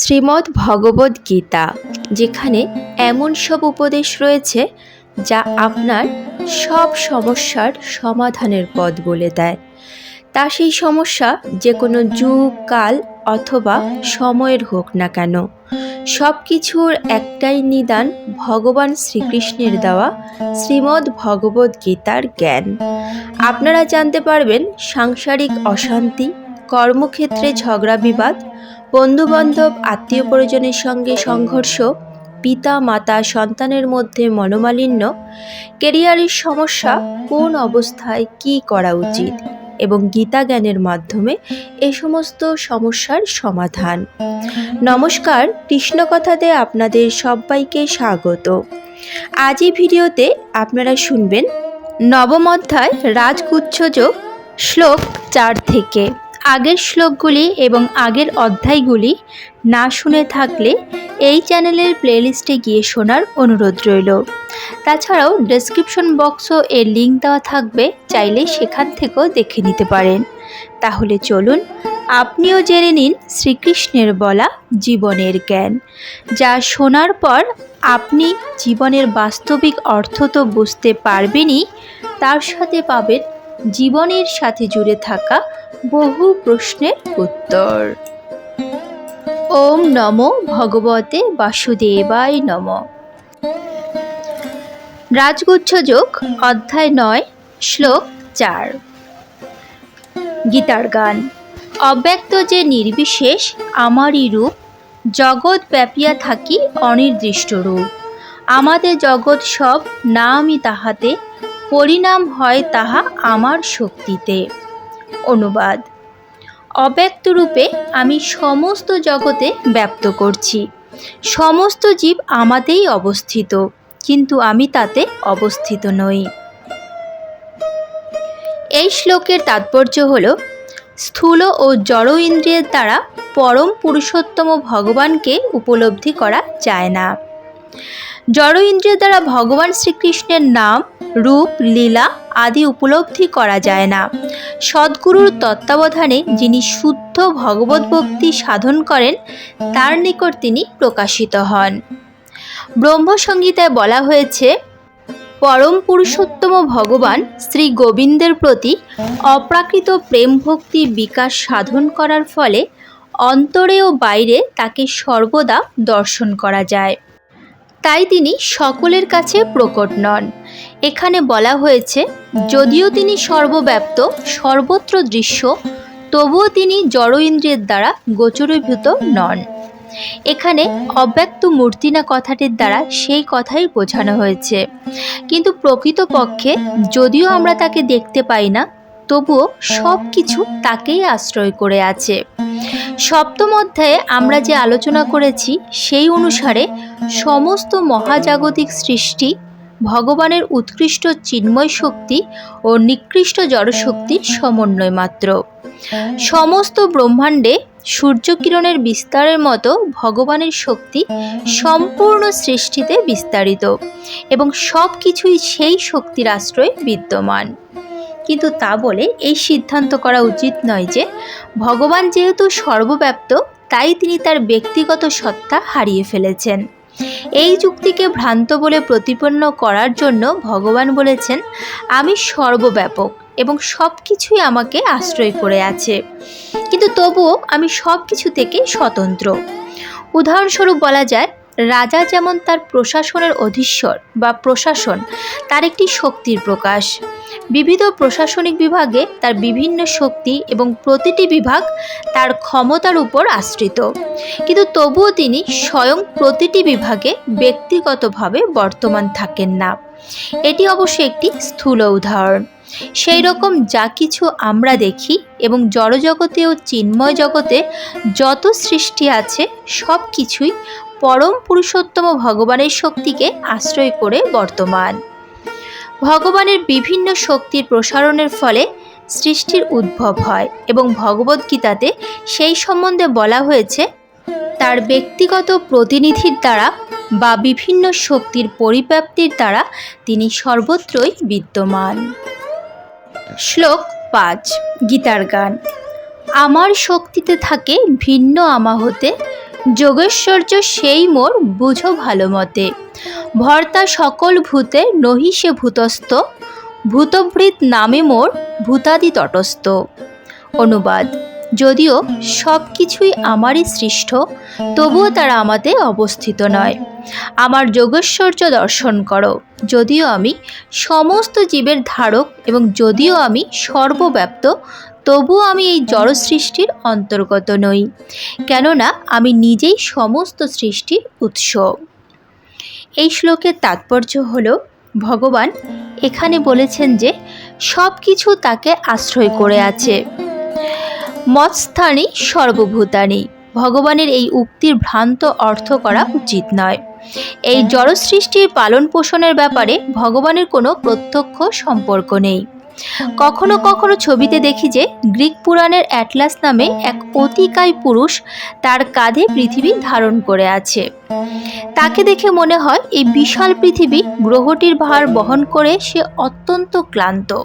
শ্রীমদ্ ভগবদ গীতা, যেখানে এমন সব উপদেশ রয়েছে যা আপনার সব সমস্যার সমাধানের পথ বলে দেয়। তা সেই সমস্যা যে কোনো যুগ, কাল অথবা সময়ের হোক না কেন। সব কিছুর একটাই নিদান ভগবান শ্রীকৃষ্ণের দেওয়া শ্রীমদ্ ভগবদ গীতার জ্ঞান। আপনারা জানতে পারবেন সাংসারিক অশান্তি কর্মক্ষেত্রে ঝগড়া বিবাদ, বন্ধুবান্ধব আত্মীয় পরিজনের সঙ্গে সংঘর্ষ, পিতা, মাতা, সন্তানের মধ্যে মনোমালিন্য কেরিয়ারের সমস্যা, কোন অবস্থায় কী করা উচিত এবং গীতা জ্ঞানের মাধ্যমে এ সমস্ত সমস্যার সমাধান। নমস্কার, কৃষ্ণকথাতে আপনাদের সবাইকে স্বাগত। আজ এই ভিডিওতে আপনারা শুনবেন নবম অধ্যায় রাজগুচ্ছযোগ শ্লোক চার থেকে। আগের শ্লোকগুলি এবং আগের অধ্যায়গুলি না শুনে থাকলে এই চ্যানেলের প্লেলিস্টে গিয়ে শোনার অনুরোধ রইল। তাছাড়াও ডেসক্রিপশন বক্সও এর লিঙ্ক দেওয়া থাকবে, চাইলে সেখান থেকেও দেখে নিতে পারেন। তাহলে চলুন, আপনিও জেনে নিন শ্রীকৃষ্ণের বলা জীবনের জ্ঞান, যা শোনার পর আপনি জীবনের বাস্তবিক অর্থ তো বুঝতে পারবেনই, তার সাথে পাবেন জীবনের সাথে জুড়ে থাকা বহু প্রশ্নের উত্তর। ওম নম ভগবতে বাসুদেবায় নম। রাজগুচ্ছ যোগ, অধ্যায় নয়, শ্লোক চার। গীতার গান। অব্যক্ত যে নির্বিশেষ আমারই রূপ, জগৎ ব্যাপিয়া থাকি অনির্দিষ্ট রূপ। আমাদের জগৎ সব না আমি তাহাতে পরিণাম হয় তাহা আমার শক্তিতে। অনুবাদ। অব্যক্ত রূপে আমি সমস্ত জগতে ব্যপ্ত করছি। সমস্ত জীব আমাতেই অবস্থিত, কিন্তু আমি তাতে অবস্থিত নই। এই শ্লোকের তাৎপর্য হল, স্থূল ও জড় ইন্দ্রিয়ের দ্বারা পরম পুরুষোত্তম ভগবানকে উপলব্ধি করা যায় না। জড় ইন্দ্রিয়ের দ্বারা ভগবান শ্রীকৃষ্ণের নাম, রূপ, লীলা আদি উপলব্ধি করা যায় না। সদ্গুরুর তত্ত্বাবধানে যিনি শুদ্ধ ভগবত ভক্তি সাধন করেন, তার নিকট তিনি প্রকাশিত হন। ব্রহ্মসংগীতায় বলা হয়েছে, পরম পুরুষোত্তম ভগবান শ্রী গোবিন্দের প্রতি অপ্রাকৃত প্রেম ভক্তি বিকাশ সাধন করার ফলে অন্তরে ও বাইরে তাকে সর্বদা দর্শন করা যায়। তাই তিনি সকলের কাছে প্রকট নন। এখানে বলা হয়েছে, যদিও তিনি সর্বব্যাপ্ত, সর্বত্র দৃশ্য, তবুও তিনি জড় ইন্দ্রিয়ের দ্বারা গোচরীভূত নন। এখানে অব্যক্ত মূর্তি না কথাটির দ্বারা সেই কথাই বোঝানো হয়েছে। কিন্তু প্রকৃতপক্ষে, যদিও আমরা তাকে দেখতে পাই না, তবুও সব কিছু তাকেই আশ্রয় করে আছে। সপ্তম অধ্যায়ে আমরা যে আলোচনা করেছি, সেই অনুসারে সমস্ত মহাজাগতিক সৃষ্টি, ভগবানের উৎকৃষ্ট চিন্ময় শক্তি ও নিকৃষ্ট জড়শক্তির সমন্বয় মাত্র। সমস্ত ব্রহ্মাণ্ডে সূর্যকিরণের বিস্তারের মতো ভগবানের শক্তি সম্পূর্ণ সৃষ্টিতে বিস্তারিত এবং সব কিছুই সেই শক্তির আশ্রয়ে বিদ্যমান। কিন্তু তা বলে এই সিদ্ধান্ত করা উচিত নয় যে ভগবান যেহেতু সর্বব্যাপ্ত, তাই তিনি তার ব্যক্তিগত সত্তা হারিয়ে ফেলেছেন। এই যুক্তিকে ভ্রান্ত বলে প্রতিপন্ন করার জন্য ভগবান বলেছেন, আমি সর্বব্যাপক এবং সব কিছুই আমাকে আশ্রয় করে আছে। কিন্তু তবুও আমি সব কিছু থেকে স্বতন্ত্র। উদাহরণস্বরূপ বলা যায়, রাজা যেমন তার প্রশাসনের অধীশ্বর বা প্রশাসন, তার একটি শক্তির প্রকাশ। বিবিধ প্রশাসনিক বিভাগে তার বিভিন্ন শক্তি এবং প্রতিটি বিভাগ তার ক্ষমতার উপর আশ্রিত। কিন্তু তবুও তিনি স্বয়ং প্রতিটি বিভাগে ব্যক্তিগতভাবে বর্তমান থাকেন না। এটি অবশ্য একটি স্থূল উদাহরণ। সেই রকম যা কিছু আমরা দেখি এবং জড়জগতে ও চিন্ময় জগতে যত সৃষ্টি আছে, সব কিছুই পরম পুরুষোত্তম ভগবানের শক্তিকে আশ্রয় করে বর্তমান। ভগবানের বিভিন্ন শক্তির প্রসারণের ফলে সৃষ্টির উদ্ভব হয় এবং ভগবদ্গীতাতে সেই সম্বন্ধে বলা হয়েছে, তার ব্যক্তিগত প্রতিনিধির দ্বারা বা বিভিন্ন শক্তির পরিব্যাপ্তির দ্বারা তিনি সর্বত্রই বিদ্যমান। শ্লোক পাঁচ, গীতার গান। আমার শক্তিতে থাকে ভিন্ন আমা হতে যোগেশ্বর্য সেই মোর বুঝো ভালো মতে। ভর্তা সকল ভূতে নহি সে ভূতস্থ ভূতভৃত নামে মোর ভূতাদি তটস্থ। অনুবাদ, যদিও সব কিছুই আমারই সৃষ্ট, তবুও তারা আমাতে অবস্থিত নয়। আমার যোগেশ্বর্য দর্শন করো, যদিও আমি সমস্ত জীবের ধারক এবং যদিও আমি সর্বব্যাপ্ত তবুও আমি এই জড় সৃষ্টির অন্তর্গত নই, কেননা আমি নিজেই সমস্ত সৃষ্টির উৎস। এই শ্লোকের তাৎপর্য হল, ভগবান এখানে বলেছেন যে সব কিছু তাকে আশ্রয় করে আছে। মৎস্থানী সর্বভূতানি, ভগবানের এই উক্তির ভ্রান্ত অর্থ করা উচিত নয়। এই জড় সৃষ্টির পালন পোষণের ব্যাপারে ভগবানের কোনো প্রত্যক্ষ সম্পর্ক নেই। কখনো কখনো ছবিতে দেখি যে গ্রিক পুরাণের অ্যাটলাস নামে এক অতিকায় পুরুষ তার কাঁধে পৃথিবী ধারণ করে আছে। তাকে দেখে মনে হয় এই বিশাল পৃথিবী গ্রহটির ভার বহন করে সে অত্যন্ত ক্লান্ত।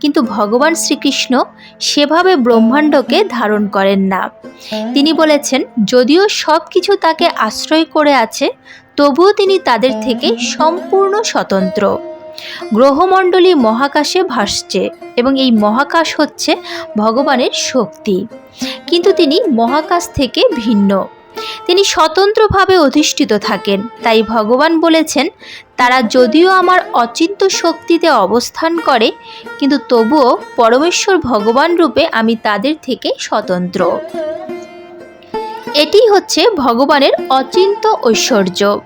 কিন্তু ভগবান শ্রীকৃষ্ণ সেভাবে ব্রহ্মাণ্ডকে ধারণ করেন না। তিনি বলেছেন, যদিও সব কিছু তাকে আশ্রয় করে আছে, তবুও তিনি তাদের থেকে সম্পূর্ণ স্বতন্ত্র। গ্রহমণ্ডলী মহাকাশে ভাসছে এবং এই মহাকাশ হচ্ছে ভগবানের শক্তি। কিন্তু তিনি মহাকাশ থেকে ভিন্ন। তিনি স্বতন্ত্রভাবে অধিষ্ঠিত থাকেন। তাই ভগবান বলেছেন, তারা যদিও আমার অচিন্ত শক্তিতে অবস্থান করে, কিন্তু তবুও পরমেশ্বর ভগবান রূপে আমি তাদের থেকে স্বতন্ত্র। এটি হচ্ছে ভগবানের অচিন্ত ঐশ্বর্য।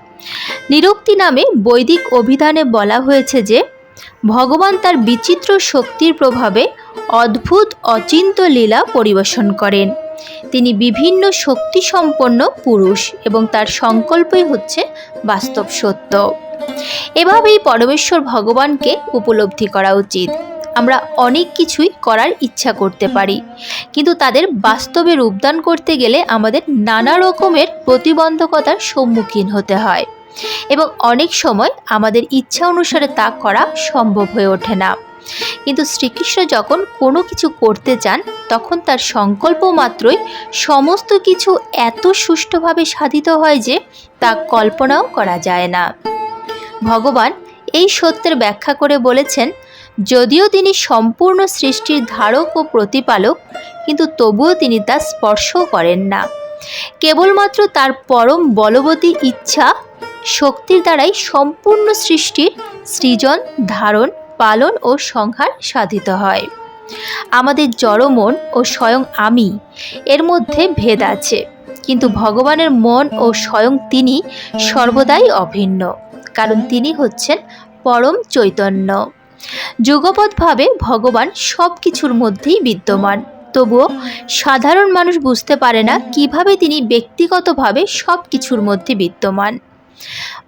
নিরক্তি নামে বৈদিক অভিধানে বলা হয়েছে যে, ভগবান তার বিচিত্র শক্তির প্রভাবে অদ্ভুত, অচিন্ত লীলা পরিবেশন করেন। তিনি বিভিন্ন শক্তিসম্পন্ন পুরুষ এবং তার সংকল্পই হচ্ছে বাস্তব সত্য। এভাবেই পরমেশ্বর ভগবানকে উপলব্ধি করা উচিত। আমরা অনেক কিছুই করার ইচ্ছা করতে পারি। কিন্তু তাদের বাস্তবে রূপদান করতে গেলে আমাদের নানা রকমের প্রতিবন্ধকতার সম্মুখীন হতে হয় এবং অনেক সময় আমাদের ইচ্ছা অনুসারে তা করা সম্ভব হয়ে ওঠে না। কিন্তু শ্রীকৃষ্ণ যখন কোনো কিছু করতে চান, তখন তার সংকল্প মাত্রই সমস্ত কিছু এত সুষ্ঠুভাবে সাধিত হয় যে তা কল্পনাও করা যায় না। ভগবান এই সত্যের ব্যাখ্যা করে বলেছেন যদিও তিনি সম্পূর্ণ সৃষ্টির ধারক ও প্রতিপালক, কিন্তু তবুও তিনি তা স্পর্শ করেন না। কেবলমাত্র তার পরম বলবতী ইচ্ছা, শক্তির দ্বারাই সম্পূর্ণ সৃষ্টির সৃজন, ধারণ, পালন ও সংহার সাধিত হয়। আমাদের জড়মন ও স্বয়ং আমি, এর মধ্যে ভেদ আছে, কিন্তু ভগবানের মন ও স্বয়ং তিনি সর্বদাই অভিন্ন, কারণ তিনি হচ্ছেন পরম চৈতন্য। যুগপৎভাবে ভগবান সব কিছুর মধ্যেই বিদ্যমান। তবুও সাধারণ মানুষ বুঝতে পারে না কীভাবে তিনি ব্যক্তিগতভাবে সব কিছুর মধ্যে বিদ্যমান।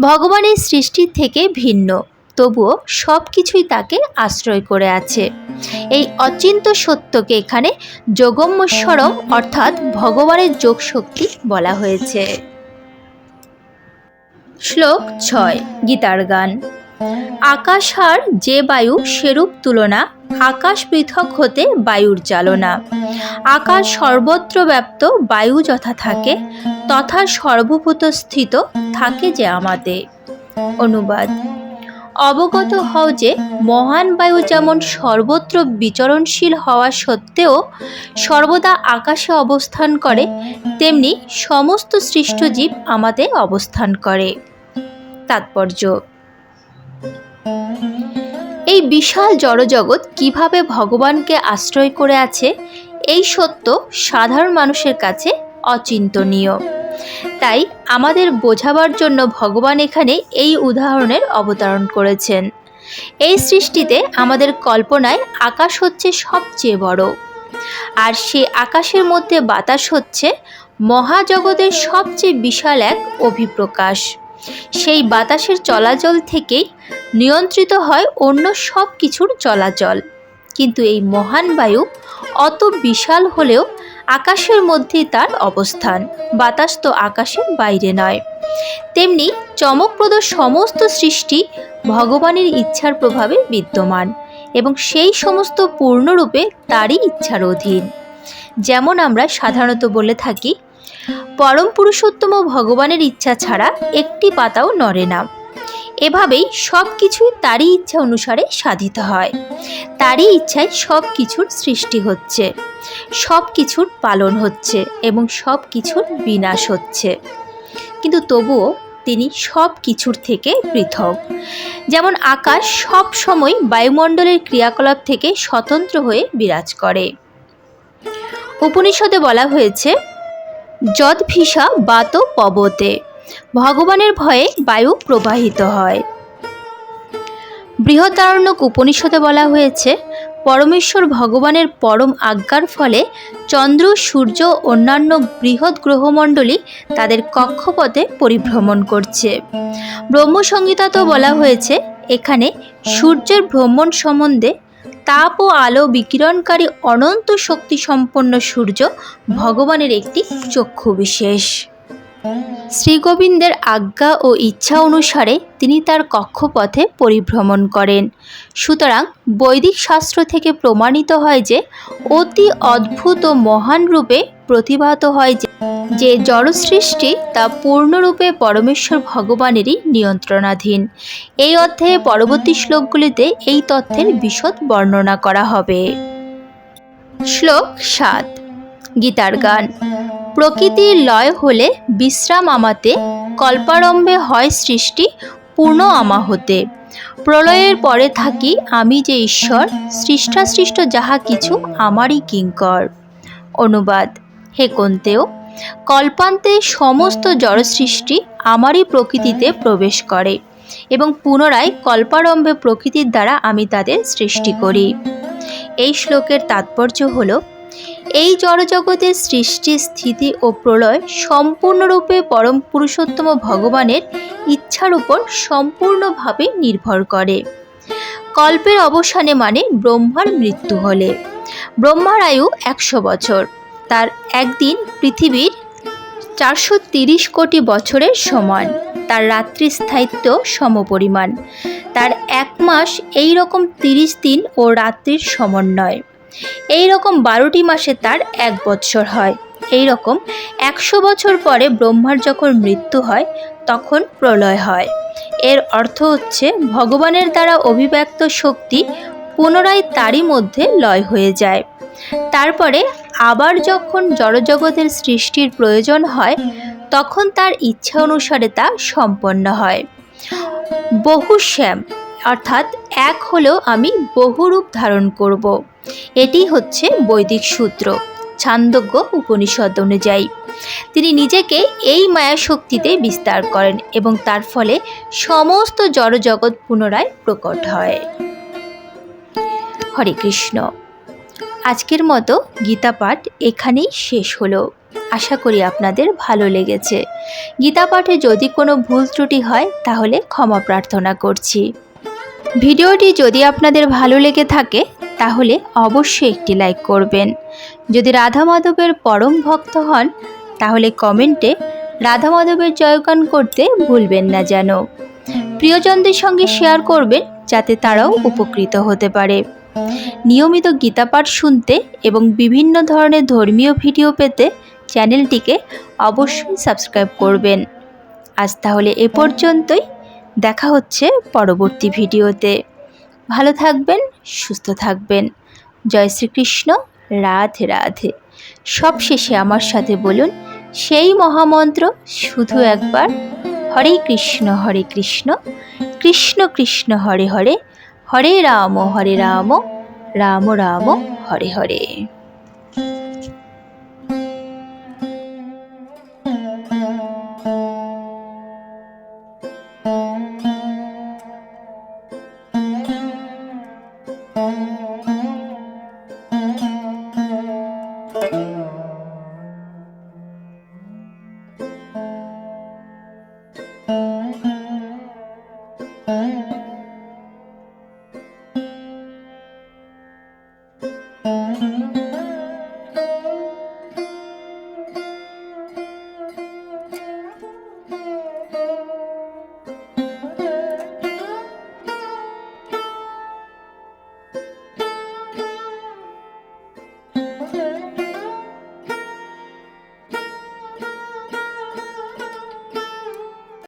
ভগবানের সৃষ্টির থেকে ভিন্ন, তবুও সব কিছুই তাকে আশ্রয় করে আছে। এই অচিন্ত সত্যকে এখানে যোগম্বস্বরম অর্থাৎ ভগবানের যোগ শক্তি বলা হয়েছে। শ্লোক ছয়, গীতার গান। আকাশ হার যে বায়ু সেরূপ তুলনা, আকাশ পৃথক হতে বায়ুর চালনা আকাশ সর্বত্র ব্যাপ্ত বায়ু যথা থাকে, তথা সর্বভূত স্থিত থাকে যে আমাতে অনুবাদ। অবগত হও যে মহান বায়ু যেমন সর্বত্র বিচরণশীল হওয়া সত্ত্বেও সর্বদা আকাশে অবস্থান করে, তেমনি সমস্ত সৃষ্ট জীব আমাদের অবস্থান করে। তাৎপর্য। এই বিশাল জড়জগৎ কীভাবে ভগবানকে আশ্রয় করে আছে, এই সত্য সাধারণ মানুষের কাছে অচিন্তনীয়। তাই আমাদের বোঝাবার জন্য ভগবান এখানে এই উদাহরণের অবতারণ করেছেন। এই সৃষ্টিতে আমাদের কল্পনায় আকাশ হচ্ছে সবচেয়ে বড়। আর সে আকাশের মধ্যে বাতাস হচ্ছে মহাজগতের সবচেয়ে বিশাল এক অভিপ্রকাশ। সেই বাতাসের চলাচল থেকেই নিয়ন্ত্রিত হয় অন্য সব কিছুর চলাচল। কিন্তু এই মহান বায়ু অত বিশাল হলেও আকাশের মধ্যেই তার অবস্থান। বাতাস তো আকাশের বাইরে নয়। তেমনি চমকপ্রদ সমস্ত সৃষ্টি ভগবানের ইচ্ছার প্রভাবে বিদ্যমান এবং সেই সমস্ত পূর্ণরূপে তারই ইচ্ছার অধীন। যেমন আমরা সাধারণত বলে থাকি পরম পুরুষোত্তম ভগবানের ইচ্ছা ছাড়া একটি পাতাও নড়ে না। এভাবেই সব কিছুই তারই ইচ্ছা অনুসারে সাধিত হয়। তারই ইচ্ছায় সব কিছুর সৃষ্টি হচ্ছে। সব কিছুর পালন হচ্ছে এবং সব কিছুর বিনাশ হচ্ছে। কিন্তু তবুও তিনি সব কিছুর থেকে পৃথক। যেমন আকাশ সব সময় বায়ুমণ্ডলের ক্রিয়াকলাপ থেকে স্বতন্ত্র হয়ে বিরাজ করে। উপনিষদে বলা হয়েছে যদ ভিসা বাত পবতে। ভগবানের ভয়ে বায়ু প্রবাহিত হয়। বৃহদারণ্যক উপনিষদে বলা হয়েছে, পরমেশ্বর ভগবানের পরম আজ্ঞার ফলে চন্দ্র, সূর্য, অন্যান্য বৃহৎ গ্রহমণ্ডলী তাদের কক্ষপথে পরিভ্রমণ করছে। ব্রহ্মসংহিতাতেও বলা হয়েছে, এখানে সূর্যের ভ্রমণ সম্বন্ধে তাপ ও আলো বিকিরণকারী অনন্ত শক্তি সম্পন্ন সূর্য ভগবানের একটি চক্ষু বিশেষ। শ্রীগোবিন্দের আজ্ঞা ও ইচ্ছা অনুসারে তিনি তার কক্ষপথে পরিভ্রমণ করেন। সুতরাং বৈদিক শাস্ত্র থেকে প্রমাণিত হয় যে, অতি অদ্ভুত ও মহান রূপে প্রতিভাত হয় যে যে জড়সৃষ্টি তা পূর্ণরূপে পরমেশ্বর ভগবানেরই নিয়ন্ত্রণাধীন। এই অধ্যায়ে পরবর্তী শ্লোকগুলিতে এই তথ্যের বিশদ বর্ণনা করা হবে। শ্লোক সাত, গীতার গান। প্রকৃতির লয় হলে বিশ্রাম আমাতে, কল্পারম্ভে হয় সৃষ্টি, পূর্ণ আমা হতে। প্রলয়ের পরে থাকি আমি যে ঈশ্বর সৃষ্টা সৃষ্ট যাহা কিছু আমারই কিঙ্কর। অনুবাদ, হে কন্তেও, কল্পান্তে সমস্ত জড়সৃষ্টি আমারই প্রকৃতিতে প্রবেশ করে এবং পুনরায় কল্পারম্ভে প্রকৃতির দ্বারা আমি তাদের সৃষ্টি করি। এই শ্লোকের তাৎপর্য হলো এই জড়জগতের সৃষ্টি, স্থিতি ও প্রলয় সম্পূর্ণরূপে পরম পুরুষোত্তম ভগবানের ইচ্ছার উপর সম্পূর্ণভাবে নির্ভর করে। কল্পের অবসানে মানে ব্রহ্মার মৃত্যু হলে। ব্রহ্মার আয়ু একশো বছর। তার একদিন পৃথিবীর চারশো তিরিশ কোটি বছরের সমান। তার রাত্রি স্থায়িত্ব সমপরিমাণ। তার এক মাস এই রকম তিরিশ দিন ও রাত্রির সমন্বয়। এই রকম বারোটি মাসে তার এক বৎসর হয়। এই রকম একশো বছর পরে ব্রহ্মার যখন মৃত্যু হয়, তখন প্রলয় হয়। এর অর্থ হচ্ছে ভগবানের দ্বারা অভিব্যক্ত শক্তি পুনরায় তারই মধ্যে লয় হয়ে যায়। তারপরে আবার যখন জড়জগতের সৃষ্টির প্রয়োজন হয়, তখন তার ইচ্ছা অনুসারে তা সম্পন্ন হয়। বহু শ্যাম, অর্থাৎ এক হলেও আমি বহুরূপ ধারণ করব। এটি হচ্ছে বৈদিক সূত্র, ছান্দজ্ঞ উপনিষদ অনুযায়ী। তিনি নিজেকে এই মায়া শক্তিতে বিস্তার করেন এবং তার ফলে সমস্ত জড়জগৎ পুনরায় প্রকট হয়। হরে কৃষ্ণ। আজকের মতো গীতা পাঠ এখানেই শেষ হলো। আশা করি আপনাদের ভালো লেগেছে। গীতা পাঠে যদি কোনো ভুল ত্রুটি হয়, তাহলে ক্ষমা প্রার্থনা করছি। ভিডিওটি যদি আপনাদের ভালো লেগে থাকে তাহলে অবশ্যই একটি লাইক করবেন। যদি রাধা মাধবের পরম ভক্ত হন, তাহলে কমেন্টে রাধা মাধবের জয়গান করতে ভুলবেন না যেন। প্রিয়জনদের সঙ্গে শেয়ার করবেন, যাতে তারাও উপকৃত হতে পারে। নিয়মিত গীতাপাঠ শুনতে এবং বিভিন্ন ধরনের ধর্মীয় ভিডিও পেতে চ্যানেলটিকে অবশ্যই সাবস্ক্রাইব করবেন। আজ তাহলে এ পর্যন্তই। দেখা হচ্ছে পরবর্তী ভিডিওতে। ভালো থাকবেন, সুস্থ থাকবেন। জয় শ্রীকৃষ্ণ, রাধে রাধে। সব শেষে আমার সাথে বলুন, সেই মহামন্ত্র শুধু একবার, হরে কৃষ্ণ হরে কৃষ্ণ। কৃষ্ণ কৃষ্ণ, হরে হরে। হরে রাম হরে রাম। রাম রাম, হরে হরে। yeah.